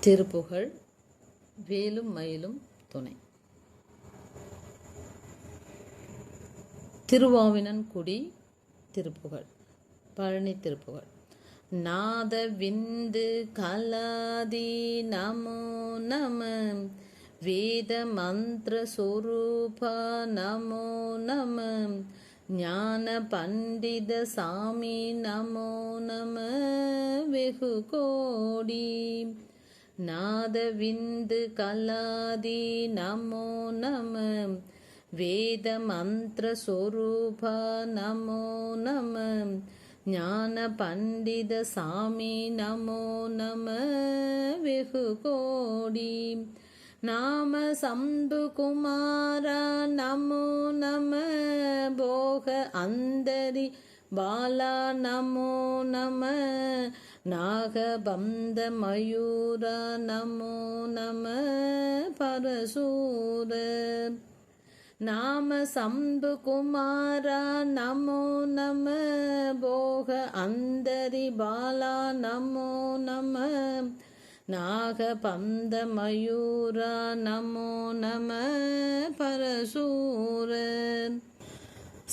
திருப்புகழ் வேலும் மயிலும் துணை. திருவாவினன்குடி திருப்புகழ் பழனி திருப்புகழ். நாத விந்து கலாதி நமோ நம வேத மந்திர சொரூபா நமோ நம ஞான பண்டித சாமி நமோ நம வெகு கோடி. நாதவிந்து கலாதி நமோ நம. வேத மந்திர சொரூப நமோ நம. ஞான பண்டித சாமி நமோ நம. வெகு கோடி. நாம சம்பு குமாரா நமோ நம. போக அந்தரி பாலா நமோ நம. நாகபந்த மயூர நமோ நம பரசூர. நாம சம்பு குமார நமோ நம போக அந்தரி பாலா நமோ. நம நாகபந்த மயூர நமோ நம பரசூர.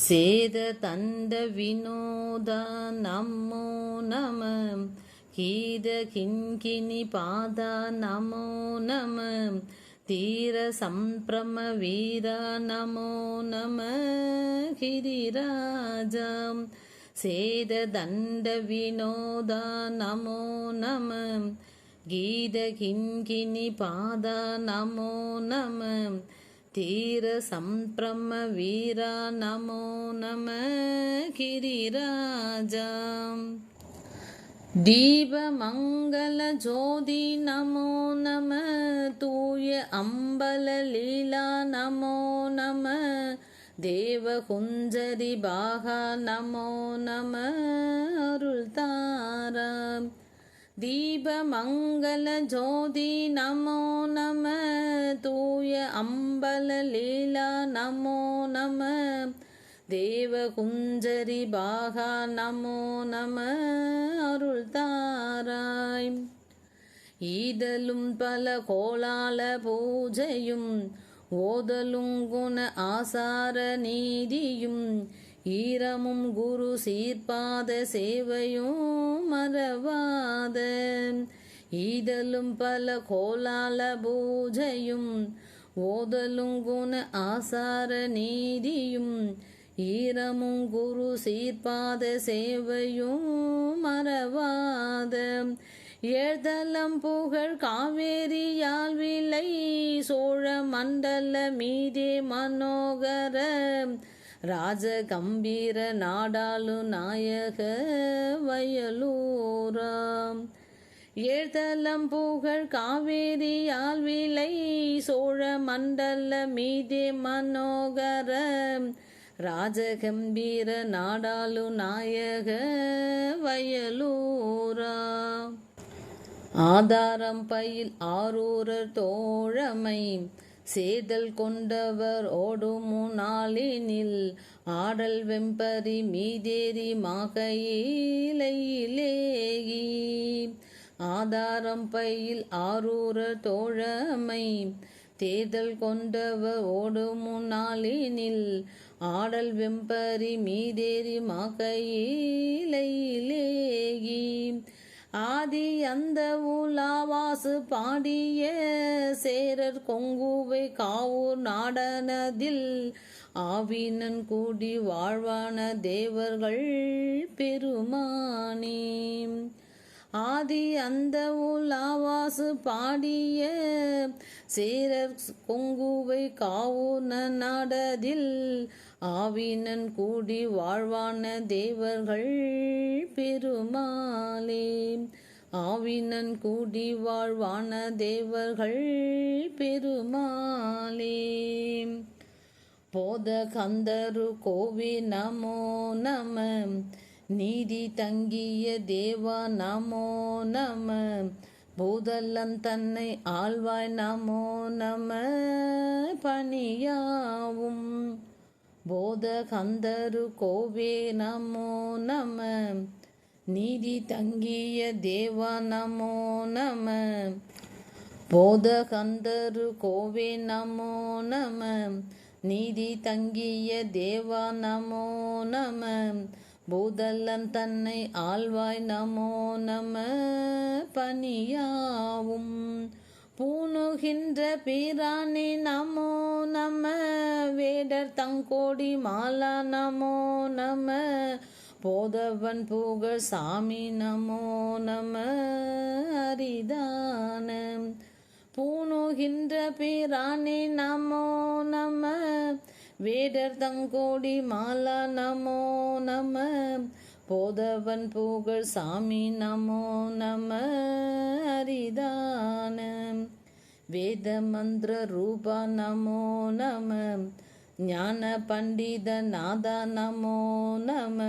சேத தண்ட வினோத நமோ நம. கீத கிண்கிணி பாத நமோ நம. தீர சம்பிரம வீர நமோ நம. கிரிராஜம். சேத தண்ட வினோத நமோ நம. கீத கிண்கிணி பாத நமோ நம தீர சம்பிரம வீர நமோ நம கிரிராஜம் தீபமங்கள ஜோதி நமோ நம தூய அம்பல லீலா நமோ நம தேவகுஞ்சரி பாகா தேவகுஞ்சரி பாகா நமோ நம அருள் தாராய் ஈதலும் பல கோலால பூஜையும் ஓதலும் குண ஆசார நீதியும் ஈரமும் குரு சீர்பாத சேவையும் மறவாத. ஈதலும் பல கோலால பூஜையும் ஓதலும் குண ஆசார நீதியும் ஈரமும் குரு சீர்பாத சேவையும் மறவாத. ஏழ்தலம் புகழ் காவேரியால் விலை சோழ மண்டல மீதே மனோகர. ராஜ கம்பீர நாடாளு நாயக வயலூராம் ஏழ்தலம் புகழ் காவேரியால் விலை சோழ மண்டல மீதே மனோகரம் ராஜகம்பீர நாடாளு நாயக வயலூரா. ஆதாரம் பயில் ஆரூரர் தோழமை சேதல் கொண்டவர் ஓடும் நாளினில் ஆடல் வெம்பரி மீதேரி மாகையிலேகி ஆதாரம் பயில் ஆரூரர் தோழமை தேர்தல் கொண்டவர் ஓடும் நாளினில் ஆடல் வெம்பரி மீதேறி மகையிலேகி ஆதி அந்த உலாவாசு பாடிய சேரர் கொங்குவை காவூர் நாடனதில் ஆவினன் கூடி வாழ்வான தேவர்கள் பெருமானே. ஆதி அந்த உலாவாசு பாடிய சேரர் கொங்குவை காவோன நாடதில் ஆவினன் கூடி வாழ்வான தேவர்கள் பெருமாளே. ஆவினன் கூடி வாழ்வான தேவர்கள் பெருமாளே. போத கந்தரு கோவி நமோ நம நீதி தங்கிய தேவா நமோ நம பூதெல்லாம் தன்னை ஆழ்வாய் நமோ நம பணியாவும். போத கந்தரு கோவே நமோ நம. நீதி தங்கிய தேவா நமோ நம. போதகந்தரு கோவே நமோ நம. நீதி தங்கிய தேவா நமோ நம. பூதல்லம் தன்னை ஆழ்வாய் நமோ நம பணியாவும். பூணுகின்ற பிராணி நமோ நம வேடர் தங்கோடி மாலா நமோ நம போதவன் புகழ் சாமி நமோ நம அரிதான. பூணுகின்ற பீராணி நமோ வேடர் தங்கோடி மாலா நமோ நம. போதவன் புகழ் சாமி நமோ நம. அரிதான. வேத மந்திர ரூபா நமோ நம. ஞான பண்டித நாதா நமோ நம.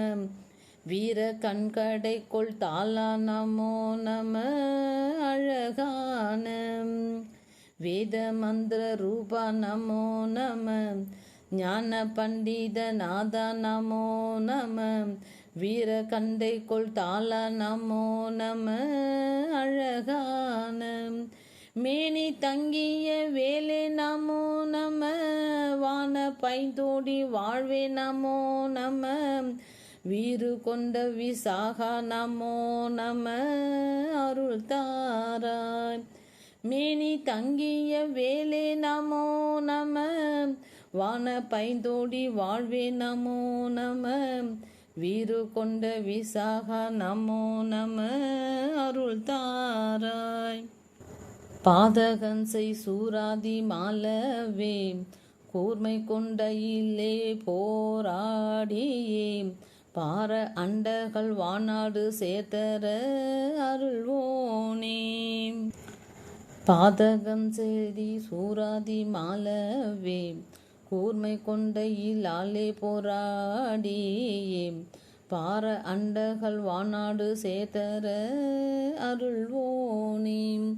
வீர கண்கடை கொள் தாளா நமோ நம. அழகான. வேத மந்திர ரூபா நமோ நம. ஞான பண்டித நாத நமோ நம. வீர கண்டை கொள் தாள நமோ நம. அழகான மேனி தங்கிய வேலே நமோ நம. வான பைந்தோடி வாழ்வே நமோ நம. வீறு கொண்ட விசாகா நமோ நம. அருள் தாராய். மேனி தங்கிய வேலே நமோ நம. வான பைந்தோடி வாழ்வே நமோ நம. வீறு கொண்ட விசாகா நமோ நம. அருள் தாராய். பாதகன்சை சூராதி மாலவே. கூர்மை கொண்ட இல்லே போராடியே. பார அண்டகள் வானாடு சேர்த்தர அருள்வோனே. பாதகம் செய்தி சூராதி மாலவே. கூர்மை கொண்டையிலாலே போராடியே. பார அண்டகள் வானாடு சேதர அருள்வோனே.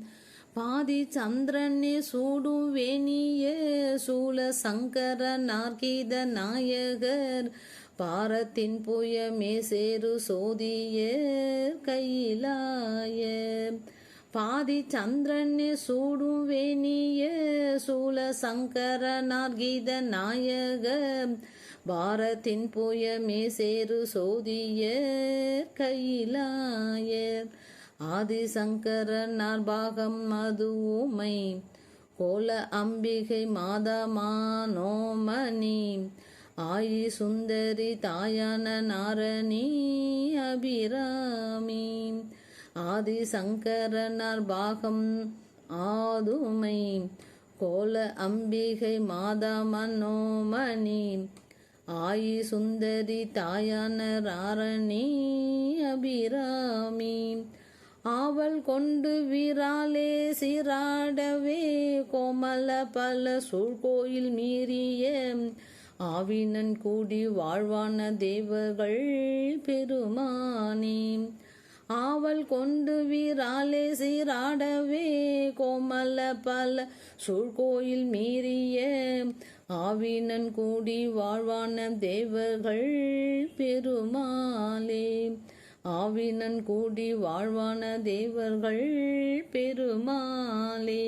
பாதி சந்திரனே சூடும் வேணிய சங்கர நார்கீத நாயகர். பாரத்தின் புயமே சேரு சோதிய கையிலாய. பாதி சந்திரன் சூடும் வேணிய சூல சங்கர நார்கீத நாயக பாரத்தின் புயமே சேரு சோதிய கையிலாயர் ஆதிசங்கரனார் பாகம் மதுவுமை கோல அம்பிகை மாதமானோமணி ஆயி சுந்தரி தாயான நாரணி அபிராமி. ஆதிசங்கரனார் பாகம் ஆதுமை கோல அம்பிகை மாதா மனோமணி ஆயி சுந்தரி தாயான ராரணி அபிராமி. ஆவல் கொண்டு விராலே சீராடவே கோமல பல சூழ்கோயில் மீறிய ஆவினன் கூடி வாழ்வான தேவர்கள் பெருமானே. ஆவல் கொண்டு வீராலே சீராடவே கோமல பல சூழ்கோயில் மீறிய ஆவினன் கூடி வாழ்வான தேவர்கள் பெருமாளே. ஆவினன் கூடி வாழ்வான தேவர்கள் பெருமாளே.